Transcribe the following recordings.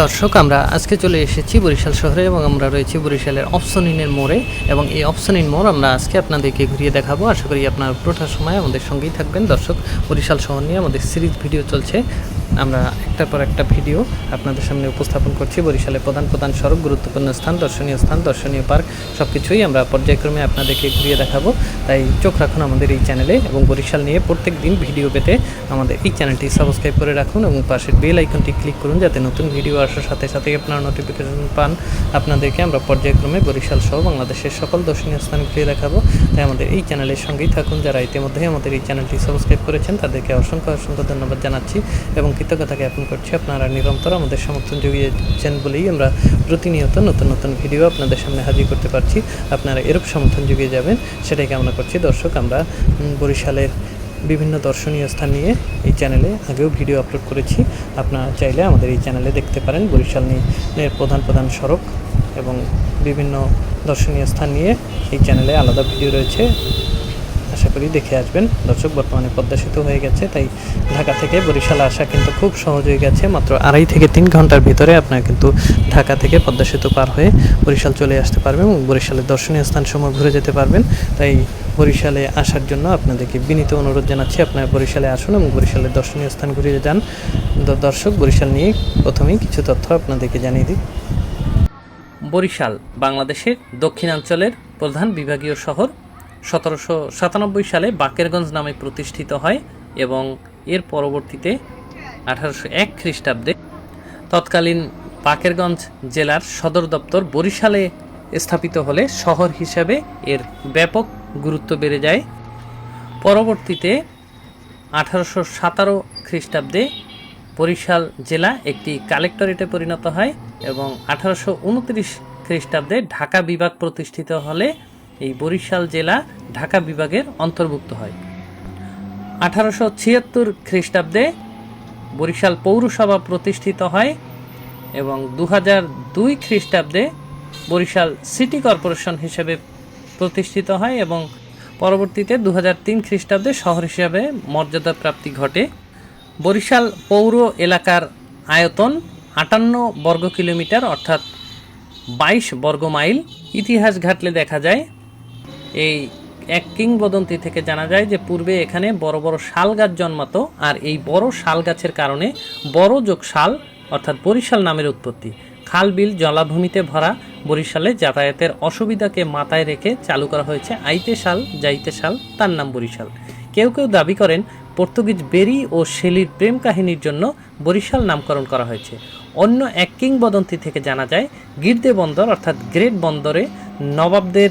দর্শক, আমরা আজকে চলে এসেছি বরিশাল শহরে এবং আমরা রয়েছি বরিশালের অপশন ইনের মোড়ে এবং এই অপশন ইন মোড় আমরা আজকে আপনাদেরকে ঘুরিয়ে দেখাবো। আশা করি আপনার পুরোটা সময় আমাদের সঙ্গেই থাকবেন। দর্শক, বরিশাল শহর নিয়ে আমাদের সিরিজ ভিডিও চলছে। আমরা একটার পর একটা ভিডিও আপনাদের সামনে উপস্থাপন করছি। বরিশালের প্রধান প্রধান সড়ক, গুরুত্বপূর্ণ স্থান, দর্শনীয় স্থান, দর্শনীয় পার্ক সব কিছুই আমরা পর্যায়ক্রমে আপনাদেরকে ঘুরিয়ে দেখাবো। তাই চোখ রাখুন আমাদের এই চ্যানেলে এবং বরিশাল নিয়ে প্রত্যেক দিন ভিডিও পেতে আমাদের এই চ্যানেলটি সাবস্ক্রাইব করে রাখুন এবং পাশের বেল আইকনটি ক্লিক করুন যাতে নতুন ভিডিও আসার সাথে সাথে আপনারা নোটিফিকেশন পান। আপনাদেরকে আমরা পর্যায়ক্রমে বরিশাল সহ বাংলাদেশের সকল দর্শনীয় স্থান ঘুরিয়ে দেখাবো। তাই আমাদের এই চ্যানেলের সঙ্গেই থাকুন। যারা ইতিমধ্যেই আমাদের এই চ্যানেলটি সাবস্ক্রাইব করেছেন, তাদেরকে অসংখ্য অসংখ্য ধন্যবাদ জানাচ্ছি এবং কৃতজ্ঞতাকে জ্ঞাপন করছি। আপনারা নিরন্তর আমাদের সমর্থন জুগিয়েছেন বলেই আমরা প্রতিনিয়ত নতুন নতুন ভিডিও আপনাদের সামনে হাজির করতে পারছি। আপনারা এরূপ সমর্থন জুগিয়ে যাবেন, সেটাই কামনা করছি। দর্শক, আমরা বরিশালের বিভিন্ন দর্শনীয় স্থান নিয়ে এই চ্যানেলে আগেও ভিডিও আপলোড করেছি। আপনারা চাইলে আমাদের এই চ্যানেলে দেখতে পারেন বরিশাল নিয়ে প্রধান প্রধান সড়ক এবং বিভিন্ন দর্শনীয় স্থান নিয়ে এই চ্যানেলে আলাদা ভিডিও রয়েছে। আশা করি দেখে আসবেন। দর্শক, বর্তমানে পদ্মা সেতু হয়ে গেছে, তাই ঢাকা থেকে বরিশাল আসা কিন্তু খুব সহজ হয়ে গেছে। মাত্র আড়াই থেকে তিন ঘণ্টার ভিতরে আপনারা কিন্তু ঢাকা থেকে পদ্মা সেতু পার হয়ে বরিশাল চলে আসতে পারবেন এবং বরিশালের দর্শনীয় স্থান সমূহ ঘুরে যেতে পারবেন। তাই বরিশালে আসার জন্য আপনাদেরকে বিনীত অনুরোধ জানাচ্ছি, আপনারা বরিশালে আসুন এবং বরিশালের দর্শনীয় স্থান ঘুরিয়ে যান। দর্শক, বরিশাল নিয়ে প্রথমেই কিছু তথ্য আপনাদেরকে জানিয়ে দিই। বরিশাল, বাংলাদেশের দক্ষিণাঞ্চলের প্রধান বিভাগীয় শহর সতেরোশো সাতানব্বই সালে বাকেরগঞ্জ নামে প্রতিষ্ঠিত হয় এবং এর পরবর্তীতে আঠারোশো এক খ্রিস্টাব্দে তৎকালীন বাকেরগঞ্জ জেলার সদর দপ্তর বরিশালে স্থাপিত হলে শহর হিসাবে এর ব্যাপক গুরুত্ব বেড়ে যায়। পরবর্তীতে আঠারোশো সাতারো খ্রিস্টাব্দে বরিশাল জেলা একটি কালেক্টরেটে পরিণত হয় এবং আঠারোশো উনত্রিশ খ্রিস্টাব্দে ঢাকা বিভাগ প্রতিষ্ঠিত হলে এই বরিশাল জেলা ঢাকা বিভাগের অন্তর্ভুক্ত হয়। আঠারোশো ছিয়াত্তর খ্রিস্টাব্দে বরিশাল পৌরসভা প্রতিষ্ঠিত হয় এবং দু হাজার দুই খ্রিস্টাব্দে বরিশাল সিটি কর্পোরেশন হিসেবে প্রতিষ্ঠিত হয় এবং পরবর্তীতে দু হাজার তিন খ্রিস্টাব্দে শহর হিসাবে মর্যাদা প্রাপ্তি ঘটে। বরিশাল পৌর এলাকার আয়তন আটান্ন বর্গ কিলোমিটার অর্থাৎ বাইশ বর্গ মাইল ইতিহাস ঘাটলে দেখা যায় এই এক কিংবদন্তি থেকে জানা যায় যে পূর্বে এখানে বড় বড় শাল গাছ জন্মাতো আর এই বড় শাল গাছের কারণে বড় যোগ শাল, অর্থাৎ বরিশাল নামের উৎপত্তি। খাল বিল জলাভূমিতে ভরা বরিশালে যাতায়াতের অসুবিধাকে মাথায় রেখে চালু করা হয়েছে আইতে শাল, যাইতে শাল, তার নাম বরিশাল। কেউ কেউ দাবি করেন পর্তুগিজ বেরি ও শেলির প্রেম কাহিনীর জন্য বরিশাল নামকরণ করা হয়েছে। অন্য এক কিংবদন্তি থেকে জানা যায় গির্দে বন্দর অর্থাৎ গ্রেট বন্দরে নবাবদের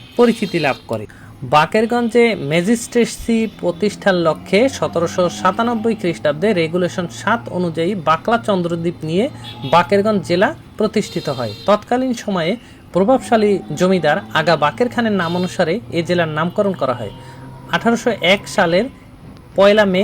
পরিচিতি লাভ করে। বাকেরগঞ্জে ম্যাজিস্ট্রেসি প্রতিষ্ঠার লক্ষ্যে সতেরোশো সাতানব্বই খ্রিস্টাব্দে রেগুলেশন সাত অনুযায়ী বাকলা চন্দ্রদ্বীপ নিয়ে বাকেরগঞ্জ জেলা প্রতিষ্ঠিত হয়। তৎকালীন সময়ে প্রভাবশালী জমিদার আগা বাকের খানের নাম অনুসারে এ জেলার নামকরণ করা হয়। আঠারোশো এক সালের পয়লা মে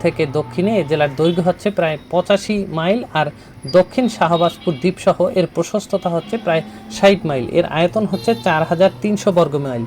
থেকে দক্ষিণে এ জেলার দৈর্ঘ্য হচ্ছে প্রায় পঁচাশি মাইল আর দক্ষিণ শাহবাজপুর দ্বীপসহ এর প্রশস্ততা হচ্ছে প্রায় ষাট মাইল। এর আয়তন হচ্ছে চার হাজার তিনশো বর্গ মাইল